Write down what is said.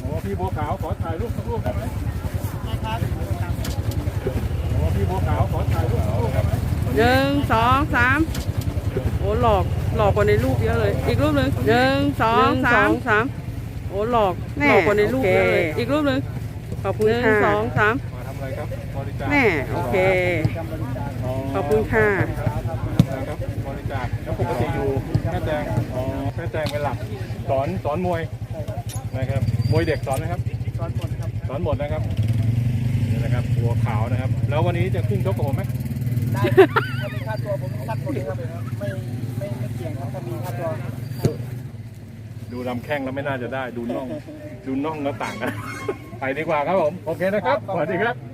โอ้พี่บัวขาวขอถ่ายรูปสักรูปได้ไหมโอ้พี่บัวขาวขอถ่ายรูปสักรูปได้ไหมหนึ่งสองสามโอ้หลอกหลอกกว่าในรูปเยอะเลย อีกรูปหนึ่งหนึ่งสองสามสามโอ้หลอกหลอกกว่าในรูปเยอะเลย อีกรูปหนึ่งขอบคุณค่ะหนึ่งสองสามมาทำอะไรครับบริจาคแม่โอเค ขอบคุณค่ะ ครับบริจาคแล้วปกติอยู่แม่แจงอ๋อ แม่แจงเป็นหลักสอนสอนมวยนะครับมวยเด็กสอนนะครับ สอนหมดครับสอนหมดนะครับนี่นะครับบัวขาวนะครับ แล้ววันนี้จะขึ้นชกกับผมไหมได้ถ้ามีค่าตัวผมซัดหมดเลยครับไม่ไม่ไม่เกี่ยงครับถ้ามีค่าตัวดูลำแข้งแล้วไม่น่าจะได้ ดูน่อง ดูน่องแล้วต่างกัน ไปดีกว่าครับผม โอเคนะครับ สวัสดีครับ